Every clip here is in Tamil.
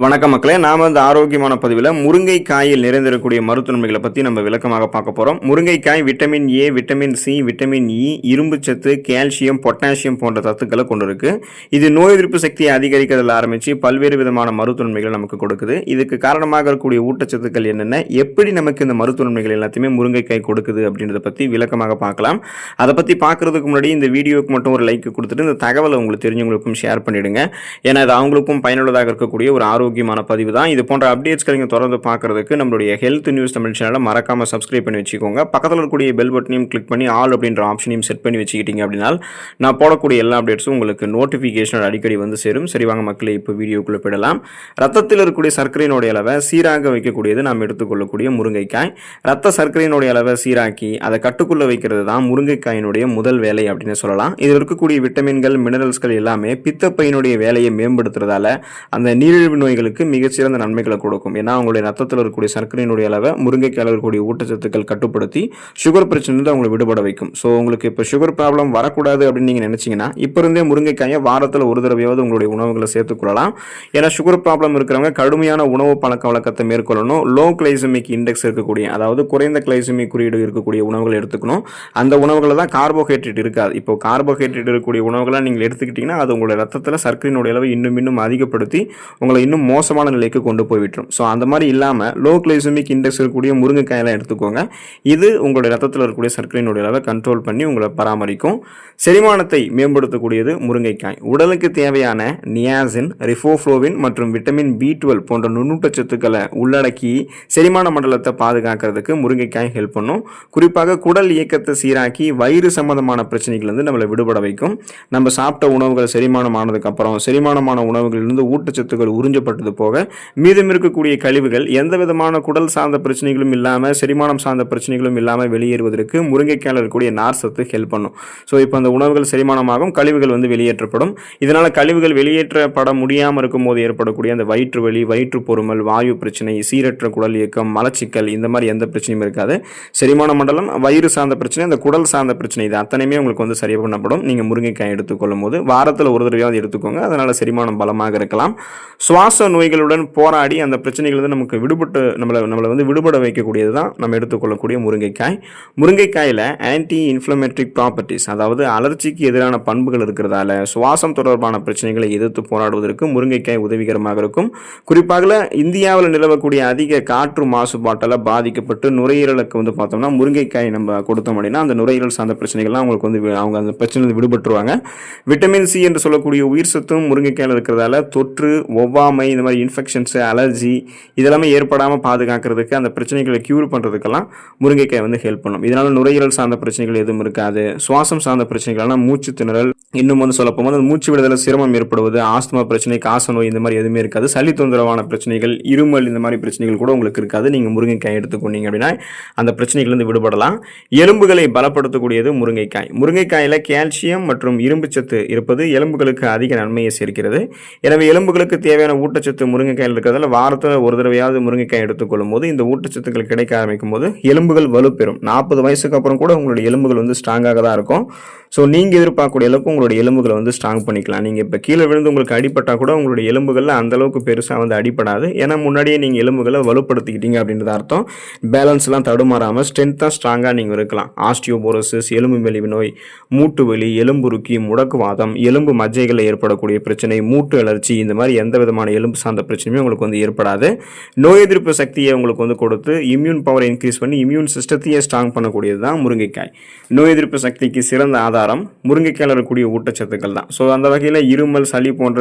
வணக்கம் மக்களே நாம் வந்து ஆரோக்கியமான பதிவில் முருங்கைக்காயில் நிறைந்திருக்கக்கூடிய மருத்துவன்மைகளை பற்றி நம்ம விளக்கமாக பார்க்க போகிறோம் முருங்கைக்காய் vitamin A vitamin C vitamin E இரும்புச்சத்து கால்சியம் பொட்டாசியம் போன்ற சத்துக்களை கொண்டிருக்கு. இது நோய் எதிர்ப்பு சக்தியை அதிகரிக்கிறதுல ஆரம்பித்து பல்வேறு விதமான மருத்துவன்மைகளை நமக்கு கொடுக்குது. இதுக்கு காரணமாக இருக்கக்கூடிய ஊட்டச்சத்துக்கள் என்னென்ன எப்படி நமக்கு இந்த மருத்துவன்மைகள் எல்லாத்தையுமே முருங்கைக்காய் கொடுக்குது அப்படின்றத பற்றி விளக்கமாக பார்க்கலாம். அதை பற்றி பார்க்குறதுக்கு முன்னாடி இந்த வீடியோவுக்கு மட்டும் ஒரு லைக் கொடுத்துட்டு இந்த தகவலை உங்களுக்கு தெரிஞ்சவங்களுக்கும் ஷேர் பண்ணிவிடுங்க ஏன்னா அது அவங்களுக்கும் பயனுள்ளதாக இருக்கக்கூடிய ஒரு ஆரோக்கியமான பதிவு தான். இது போன்ற அப்டேட்ஸ்களை நீங்கள் தொடர்ந்து பார்க்குறதுக்கு நம்மளுடைய ஹெல்த் நியூஸ் தமிழ் சேனலை மறக்காமல் சப்ஸ்கிரைப் பண்ணி வச்சுக்கோங்க. பக்கத்தில் இருக்கக்கூடிய பெல் பட்டனையும் கிளிக் பண்ணி ஆல் அப்படின்ற ஆப்ஷனையும் செட் பண்ணி வச்சுக்கிட்டீங்க அப்படின்னா நான் போடக்கூடிய எல்லா அப்டேட்ஸும் உங்களுக்கு நோட்டிஃபிகேஷன் அடிக்கடி வந்து சேரும். சரி வாங்க மக்களை இப்போ வீடியோக்குள்ளே போயிடலாம். ரத்தத்தில் இருக்கக்கூடிய சர்க்கரையினுடைய அளவை சீராக வைக்கக்கூடியது நாம் எடுத்துக்கொள்ளக்கூடிய முருங்கைக்காய். ரத்த சர்க்கரையினுடைய அளவை சீராக்கி அதை கட்டுக்குள்ளே வைக்கிறது தான் முருங்கைக்காயினுடைய முதல் வேலை அப்படின்னு சொல்லலாம். இதில் இருக்கக்கூடிய விட்டமின்கள் மினரல்ஸ்கள் எல்லாமே பித்தப்பையினுடைய வேலையை மேம்படுத்துறதால அந்த நீரிழிவு நோய் மிக மிகச்சிறந்த நன்மைகளை கொடுக்கும். ஏன்னா அவங்களுடைய ரத்தத்தில் இருக்கக்கூடிய சர்க்கரையினுடைய அளவை முருங்கைக்காயில் இருக்கக்கூடிய ஊட்டச்சத்துக்கள் கட்டுப்படுத்தி சுகர் பிரச்சனையிலிருந்து அவங்களை விடுபட வைக்கும். ஸோ உங்களுக்கு இப்போ சுகர் ப்ராப்ளம் வரக்கூடாது அப்படின்னு நீங்கள் நினச்சிங்கன்னா இப்போ இருந்தே முருங்கைக்காயை வாரத்தில் ஒரு தடவையாவது உங்களுடைய உணவுகளை சேர்த்துக்கொள்ளலாம் ஏன்னா சுகர் ப்ராப்ளம் இருக்கிறவங்க கடுமையான உணவு பழக்க வழக்கத்தை மேற்கொள்ளணும். லோ கிளைசமிக் இண்டெக்ஸ் இருக்கக்கூடிய அதாவது குறைந்த கிளைசமிக் குறியீடு இருக்கக்கூடிய உணவுகளை எடுத்துக்கணும். அந்த உணவுகளில் தான் கார்போஹைட்ரேட் இருக்காது. இப்போ கார்போஹைட்ரேட் இருக்கக்கூடிய உணவுகளை நீங்கள் எடுத்துக்கிட்டிங்கன்னா அது உங்களுடைய ரத்தத்தில் சர்க்கரையினுடைய அளவை இன்னும் இன்னும் அதிகப்படுத்தி உங்களை இன்னும் மோசமான நிலைக்கு கொண்டு போய்விட்டுரும் ஸோ அந்த மாதிரி இல்லாமல் லோ கிளைசமிக் இண்டெக்ஸ் இருக்கக்கூடிய முருங்கைக்காயெல்லாம் எடுத்துக்கோங்க. இது உங்களுடைய ரத்தத்தில் இருக்கக்கூடிய சர்க்கரையினுடைய அளவை கண்ட்ரோல் பண்ணி உங்களை பராமரிக்கும். செரிமானத்தை மேம்படுத்தக்கூடியது முருங்கைக்காய். உடலுக்கு தேவையான நியாசின் ரிஃபோஃப்ளோவின் மற்றும் விட்டமின் பி டுவெல் போன்ற நுண்ணூட்டச்சத்துக்களை உள்ளடக்கி செரிமான மண்டலத்தை பாதுகாக்கிறதுக்கு முருங்கைக்காய் ஹெல்ப் பண்ணும். குறிப்பாக குடல் இயக்கத்தை சீராக்கி வயிறு சம்பந்தமான பிரச்சனைகள்லேருந்து நம்மளை விடுபட வைக்கும். நம்ம சாப்பிட்ட உணவுகள் செரிமானம் ஆனதுக்கப்புறம் செரிமானமான உணவுகளிலிருந்து ஊட்டச்சத்துக்கள் ஏற்பட்டது போக மீதம் இருக்கக்கூடிய கழிவுகள் எந்த விதமான குடல் சார்ந்த பிரச்சனைகளும் இல்லாமல் செரிமானம் சார்ந்த பிரச்சனைகளும் இல்லாமல் வெளியேறுவதற்கு முருங்கைக்காயில் இருக்கக்கூடிய நார் சத்து ஹெல்ப் பண்ணும். ஸோ இப்போ அந்த உணவுகள் செரிமானமாகும் கழிவுகள் வந்து வெளியேற்றப்படும். இதனால் கழிவுகள் வெளியேற்றப்பட முடியாமல் இருக்கும்போது ஏற்படக்கூடிய அந்த வயிற்று வலி வயிற்று பொறுமல் வாயு பிரச்சனை சீரற்ற குடல் இயக்கம் மலச்சிக்கல் இந்த மாதிரி எந்த பிரச்சனையும் இருக்காது. செரிமான மண்டலம் வயிறு சார்ந்த பிரச்சனை அந்த குடல் சார்ந்த பிரச்சனை இது அத்தனையுமே உங்களுக்கு வந்து சரி பண்ணப்படும். நீங்கள் முருங்கைக்காய் எடுத்துக்கொள்ளும் போது வாரத்தில் ஒரு தடவையாவது எடுத்துக்கோங்க அதனால் செரிமானம் பலமாக இருக்கலாம். சுவாச நோய்களுடன் போராடி அந்த பிரச்சனைகள் நமக்கு விடுபட்டு நம்மளை நம்மளை வந்து விடுபட வைக்கக்கூடியது தான் நம்ம எடுத்துக்கொள்ளக்கூடிய முருங்கைக்காய். முருங்கைக்காயில் ஆன்டி இன்ஃப்ளமேட்ரிக் ப்ராப்பர்ட்டிஸ் அதாவது அலர்ச்சிக்கு எதிரான பண்புகள் இருக்கிறதால சுவாசம் தொடர்பான பிரச்சனைகளை எதிர்த்து போராடுவதற்கு முருங்கைக்காய் உதவிகரமாக இருக்கும். குறிப்பாக இந்தியாவில் நிலவக்கூடிய அதிக காற்று மாசுபாட்டால் பாதிக்கப்பட்டு நுரையீரலுக்கு வந்து பார்த்தோம்னா முருங்கைக்காய் நம்ம கொடுத்தோம் அப்படின்னா அந்த நுரையீரல் சார்ந்த பிரச்சனைகள்லாம் அவங்களுக்கு வந்து அவங்க அந்த பிரச்சனை விடுபட்டுருவாங்க. விட்டமின் சி என்று சொல்லக்கூடிய உயிர் சத்தும் முருங்கைக்காயில் இருக்கிறதால தொற்று ஒவ்வாமை இந்த மாதிரி இன்ஃபெக்ஷன்ஸு அலர்ஜி இதெல்லாமே ஏற்படாமல் பாதுகாக்கிறதுக்கு அந்த பிரச்சனைகளை க்யூர் பண்ணுறதுக்கெல்லாம் முருங்கைக்காய் வந்து ஹெல்ப் பண்ணும். இதனால் நுரையீரல் சார்ந்த பிரச்சனைகள் எதுவும் இருக்காது. சுவாசம் சார்ந்த பிரச்சனைகள்னா மூச்சு திணறல். இன்னும் வந்து சொல்ல போகும்போது அந்த மூச்சு விடுதலை சிரமம் ஏற்படுவது ஆஸ்துமா பிரச்சனை காச நோய் இந்த மாதிரி எதுவுமே இருக்காது. சளி தொந்தரவான பிரச்சனைகள் இருமல் இந்த மாதிரி பிரச்சனைகள் கூட உங்களுக்கு இருக்காது. நீங்கள் முருங்கைக்காய் எடுத்துக்கொண்டீங்க அப்படின்னா அந்த பிரச்சனைகள்லேருந்து விடுபடலாம். எலும்புகளை பலப்படுத்தக்கூடியது முருங்கைக்காய். முருங்கைக்காயில் கால்சியம் மற்றும் இரும்புச்சத்து இருப்பது எலும்புகளுக்கு அதிக நன்மையை சேர்க்கிறது. எனவே எலும்புகளுக்கு தேவையான ஊட்டச்சத்து முருங்கைக்காயில் இருக்கிறதால வாரத்தில் ஒரு தடவையாவது முருங்கைக்காய் எடுத்துக்கொள்ளும் போது இந்த ஊட்டச்சத்துக்கள் கிடைக்க ஆரம்பிக்கும் போது எலும்புகள் வலுப்பெறும். நாற்பது வயசுக்கு அப்புறம் கூட உங்களுடைய எலும்புகள் வந்து ஸ்ட்ராங்காக தான் இருக்கும். ஸோ நீங்கள் எதிர்பார்க்கக்கூடிய அளவுக்கு உங்களுடைய எலும்புகளை வந்து ஸ்ட்ராங் பண்ணிக்கலாம். நீங்கள் இப்போ கீழே விழுந்து உங்களுக்கு அடிபட்டால் கூட உங்களுடைய எலும்புகளில் அந்தளவுக்கு பெருசாக வந்து அடிப்படாது ஏன்னா முன்னாடியே நீங்கள் எலும்புகளை வலுப்படுத்திக்கிட்டீங்க அப்படின்றது அர்த்தம். பேலன்ஸ்லாம் தடுமாறாமல் ஸ்ட்ரென்த்தாக ஸ்ட்ராங்காக நீங்கள் இருக்கலாம். ஆஸ்டியோபோரோசிஸ் எலும்பு மெலிவு நோய் மூட்டு வலி எலும்புருக்கி முடக்குவாதம் எலும்பு மஜ்ஜைகளில் ஏற்படக்கூடிய பிரச்சனை மூட்டு அலர்ச்சி இந்த மாதிரி எந்த விதமான எலும்பு சார்ந்த பிரச்சனையுமே உங்களுக்கு வந்து ஏற்படாது. நோய் எதிர்ப்பு சக்தியை உங்களுக்கு வந்து கொடுத்து இம்யூன் பவரை இன்க்ரீஸ் பண்ணி இம்யூன் சிஸ்டத்தையே ஸ்ட்ராங் பண்ணக்கூடியது தான் முருங்கைக்காய். நோய் எதிர்ப்பு சக்திக்கு சிறந்த ஆதாரம் முருங்கைக்காயில் இருக்கக்கூடிய ஊட்டச்சத்துக்கள் தான். ஸோ அந்த வகையில் இருமல் சளி போன்ற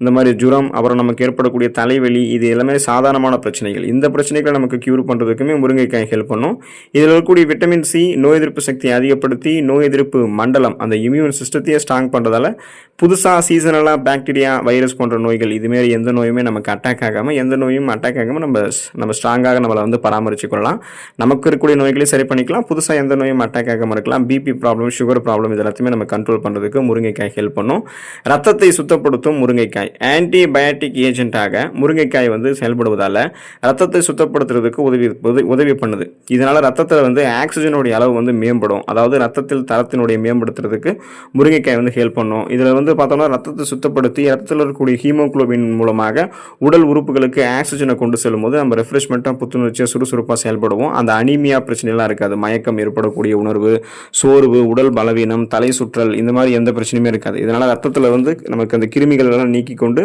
இந்த மாதிரி ஜுரம் அப்புறம் நமக்கு ஏற்படக்கூடிய தலைவலி இது எல்லாமே சாதாரணமான பிரச்சனைகள். இந்த பிரச்சனைகளை நமக்கு க்யூர் பண்ணுறதுக்குமே முருங்கைக்காய் ஹெல்ப் பண்ணும். இதில் இருக்கக்கூடிய விட்டமின் சி நோய் எதிர்ப்பு சக்தியை அதிகப்படுத்தி நோய் எதிர்ப்பு மண்டலம் அந்த இம்யூன் சிஸ்டத்தையே ஸ்ட்ராங் பண்ணுறதால புதுசாக சீசனலாக பாக்டீரியா வைரஸ் போன்ற நோய்கள் இதுமாரி எந்த நோயுமே நமக்கு அட்டாக் ஆகாமல் எந்த நோயும் அட்டாக் ஆகாமல் நம்ம நம்ம ஸ்ட்ராங்காக நம்மளை வந்து பராமரித்து கொள்ளலாம். நமக்கு இருக்கக்கூடிய நோய்களையும் சரி பண்ணிக்கலாம். புதுசாக எந்த நோயும் அட்டாக் ஆகாமல் இருக்கலாம். பிபி ப்ராப்ளம் சுகர் ப்ராப்ளம் இது எல்லாத்தையுமே நம்ம கண்ட்ரோல் பண்ணுறதுக்கு முருங்கைக்காய் ஹெல்ப் பண்ணும். ரத்தத்தை சுத்தப்படுத்தும் முருங்கைக்காய். ஆன்டிபயாட்டிக் ஏஜென்ட்டாக முருங்கைக்காய் வந்து செயல்படுவதால் ரத்தத்தை சுத்தப்படுத்துறதுக்கு உதவி உதவி உதவி பண்ணுது. இதனால் ரத்தத்தில் வந்து ஆக்சிஜனுடைய அளவு வந்து மேம்படும். அதாவது ரத்தத்தில் தரத்தினுடைய மேம்படுத்துறதுக்கு முருங்கைக்காய் வந்து ஹெல்ப் பண்ணும். இதில் வந்து பார்த்தோம்னா ரத்தத்தை சுத்தப்படுத்தி ரத்தத்தில் இருக்கக்கூடிய ஹீமோகுளோபின் மூலமாக மூலமாக உடல் உறுப்புகளுக்கு ஆக்சிஜனை கொண்டு செல்லும்போது நம்ம ரெஃப்ரெஷ்மெண்ட்டாக புத்துணர்ச்சியாக சுறுசுறுப்பாக செயல்படுவோம். அந்த அனிமியா பிரச்சனைலாம் இருக்காது. மயக்கம் ஏற்படக்கூடிய உணர்வு சோர்வு உடல் பலவீனம் தலை சுற்றல் இந்த மாதிரி எந்த பிரச்சனையுமே இருக்காது. இதனால் ரத்தத்தில் வந்து நமக்கு அந்த கிருமிகள் எல்லாம் நீக்கி கொண்டு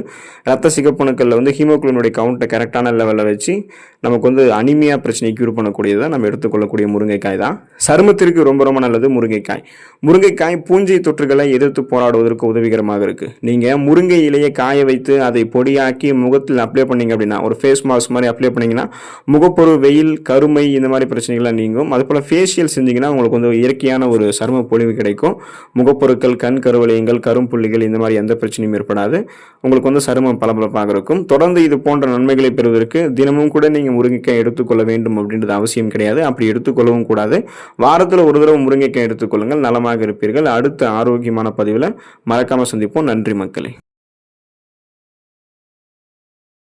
ரத்த சிகப்பணுக்களில் வந்து ஹீமோக்ளோனுடைய கவுண்ட்டை கரெக்டான லெவலில் வச்சு நமக்கு வந்து அனிமியா பிரச்சனையை க்யூர் பண்ணக்கூடியதை நம்ம எடுத்துக்கொள்ளக்கூடிய முருங்கைக்காய் தான். சருமத்திற்கு ரொம்ப ரொம்ப நல்லது முருங்கைக்காய். முருங்கைக்காய் பூஞ்சை தொற்றுகளை எதிர்த்து போராடுவதற்கு உதவிகரமாக இருக்குது நீங்கள் முருங்கை இலையை காய வைத்து அதை பொடியாக்கி முகத்தில் அப்ளை பண்ணீங்க அப்படின்னா ஒரு ஃபேஸ் மாஸ்க் மாதிரி அப்ளை பண்ணிங்கன்னா முகப்பொரு வெயில் கருமை இந்த மாதிரி பிரச்சனைகள்லாம் நீங்கும். அதுபோல் ஃபேஷியல் செஞ்சிங்கன்னா உங்களுக்கு வந்து இயற்கையான ஒரு சரும பொழிவு கிடைக்கும். முகப்பொருட்கள் கண் கருவளையங்கள் கரும்புள்ளிகள் இந்த மாதிரி எந்த பிரச்சனையும் ஏற்படாது. உங்களுக்கு வந்து சருமம் பளபளப்பாக இருக்கும். தொடர்ந்து இது போன்ற நன்மைகளை பெறுவதற்கு தினமும் கூட நீங்கள் நீங்கள் முருங்கைக்காய் எடுத்துக்கொள்ள வேண்டும் அப்படின்றது அவசியம் கிடையாது. அப்படி எடுத்துக்கொள்ளவும் கூடாது. வாரத்தில் ஒரு தடவை முருங்கைக்காய் எடுத்துக்கொள்ளுங்கள். நலமாக இருப்பீர்கள். அடுத்த ஆரோக்கியமான பதிவில் மறக்காமல் சந்திப்போம். நன்றி மக்களே.